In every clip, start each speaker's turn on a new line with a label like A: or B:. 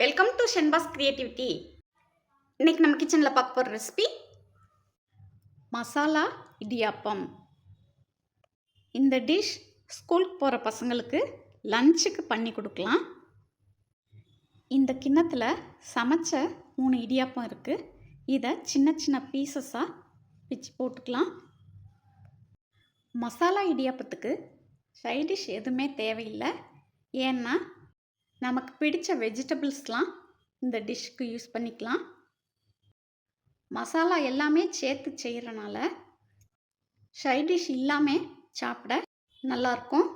A: Welcome to Shenba's creativity இன்னைக்கு நம்ம கிச்சனில் பார்க்க போகிற ரெசிபி மசாலா இடியாப்பம். இந்த டிஷ் ஸ்கூலுக்கு போகிற பசங்களுக்கு லஞ்சுக்கு பண்ணி கொடுக்கலாம். இந்த கிண்ணத்தில் சமைச்ச மூணு இடியாப்பம் இருக்குது இதை சின்ன சின்ன பீசஸாக பிச்சு போட்டுக்கலாம். மசாலா இடியாப்பத்துக்கு சைடிஷ் டிஷ் எதுவுமே தேவையில்லை. ஏன்னா நமக்கு பிடித்த வெஜிடபிள்ஸ்லாம் இந்த டிஷ்க்கு யூஸ் பண்ணிக்கலாம். மசாலா எல்லாமே சேர்த்து செய்கிறனால ஷை டிஷ் இல்லாமல் சாப்பிட நல்லாயிருக்கும்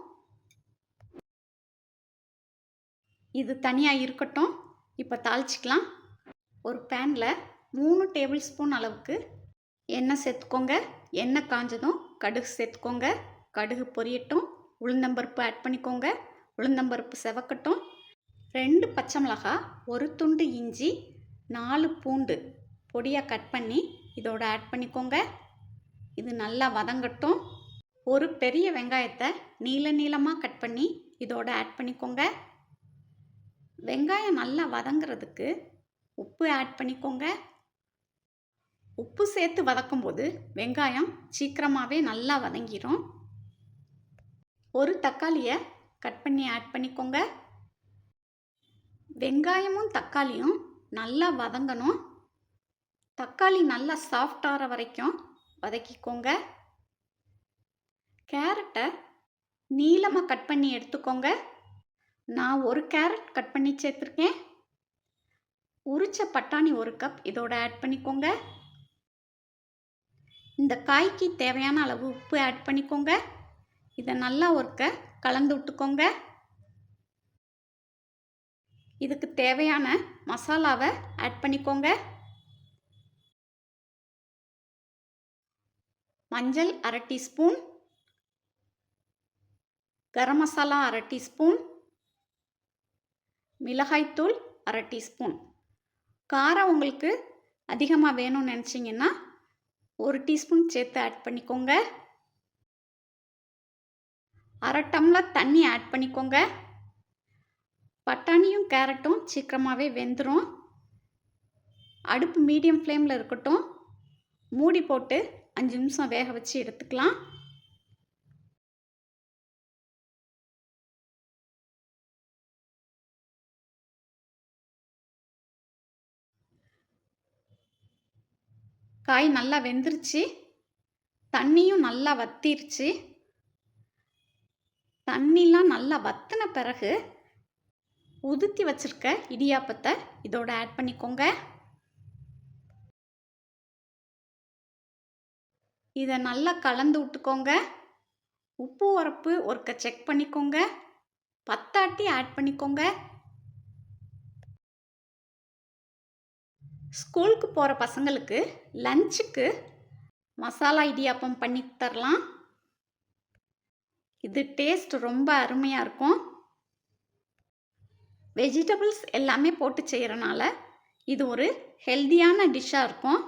A: இது தனியாக இருக்கட்டும். இப்போ தாளிச்சிக்கலாம். ஒரு பேனில் மூணு டேபிள் ஸ்பூன் அளவுக்கு எண்ணெய் சேர்த்துக்கோங்க. எண்ணெய் காஞ்சதும் கடுகு சேர்த்துக்கோங்க. கடுகு பொரியட்டும். உளுந்தம்பருப்பு ஆட் பண்ணிக்கோங்க. உளுந்தம்பருப்பு செவக்கட்டும். ரெண்டு பச்சை மிளகாய் ஒரு துண்டு இஞ்சி நாலு பூண்டு. பொடியாக கட் பண்ணி இதோட ஆட் பண்ணிக்கோங்க. இது நல்லா வதங்கட்டும். ஒரு பெரிய வெங்காயத்தை நீள நீளமாக கட் பண்ணி இதோட ஆட் பண்ணிக்கோங்க. வெங்காயம் நல்லா வதங்கிறதுக்கு உப்பு ஆட் பண்ணிக்கோங்க. உப்பு சேர்த்து வதக்கும்போது வெங்காயம் சீக்கிரமாகவே நல்லா வதங்கிடும் ஒரு தக்காளியை கட் பண்ணி ஆட் பண்ணிக்கோங்க. வெங்காயமும் தக்காளியும் நல்லா வதங்கணும். தக்காளி நல்லா சாஃப்ட் ஆகிற வரைக்கும் வதக்கிக்கோங்க. கேரட்டை நீளமாக கட் பண்ணி எடுத்துக்கோங்க. நான் ஒரு கேரட் கட் பண்ணி சேர்த்துருக்கேன். உரிச்ச பட்டாணி ஒரு கப் இதோட ஆட் பண்ணிக்கோங்க. இந்த காய்க்கு தேவையான அளவு உப்பு ஆட் பண்ணிக்கோங்க. இதை நல்லா ஒருக்க கலந்து விட்டுக்கோங்க. இதுக்கு தேவையான மசாலாவை ஆட் பண்ணிக்கோங்க. மஞ்சள் அரை டீஸ்பூன். கரம் மசாலா அரை டீஸ்பூன். மிளகாய்த்தூள் அரை டீஸ்பூன். காரம் உங்களுக்கு அதிகமாக வேணும்னு நினச்சிங்கன்னா ஒரு டீஸ்பூன் சேர்த்து ஆட் பண்ணிக்கோங்க. அரை டம்ளர் தண்ணி ஆட் பண்ணிக்கோங்க. பட்டாணியும் கேரட்டும் சீக்கிரமாகவே வெந்துடும் அடுப்பு மீடியம் ஃப்ளேமில் இருக்கட்டும். மூடி போட்டு அஞ்சு நிமிஷம் வேக வச்சு எடுத்துக்கலாம். காய் நல்லா வெந்துருச்சு. தண்ணியும் நல்லா வத்திருச்சு. தண்ணிலாம் நல்லா வத்தின பிறகு உதுத்தி வச்சுருக்க இடியாப்பத்தை இதோட ஆட் பண்ணிக்கோங்க. இதை நல்லா கலந்து விட்டுக்கோங்க. உப்பு உரப்பு ஒருக்க செக் பண்ணிக்கோங்க. பத்தாட்டி ஆட் பண்ணிக்கோங்க. ஸ்கூலுக்கு போகிற பசங்களுக்கு லஞ்சுக்கு மசாலா இடியாப்பம் பண்ணி தரலாம். இது டேஸ்ட் ரொம்ப அருமையாக இருக்கும். வெஜிடபிள்ஸ் எல்லாமே போட்டு செய்கிறனால இது ஒரு ஹெல்தியான டிஷ்ஷாக இருக்கும்.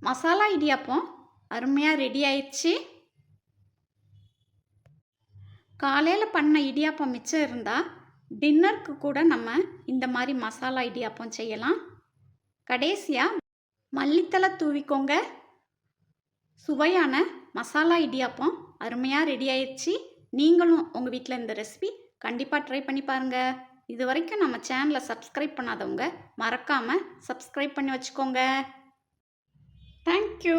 A: மசாலா இடியாப்பம் அருமையாக ரெடி ஆயிடுச்சு. காலையில் பண்ண இடியாப்பம் மிச்சம் இருந்தால் டின்னருக்கு கூட நம்ம இந்த மாதிரி மசாலா இடியாப்பம் செய்யலாம். கடைசியாக மல்லித்தலை தூவிக்கோங்க. சுவையான மசாலா இடியாப்பம் அருமையாக ரெடி ஆயிடுச்சு. நீங்களும் உங்கள் வீட்டில் இந்த ரெசிபி கண்டிப்பாக ட்ரை பண்ணி பாருங்கள் இது வரைக்கும் நம்ம சேனலை சப்ஸ்கிரைப் பண்ணாதவங்க மறக்காமல் சப்ஸ்கிரைப் பண்ணி வச்சுக்கோங்க. தேங்க்யூ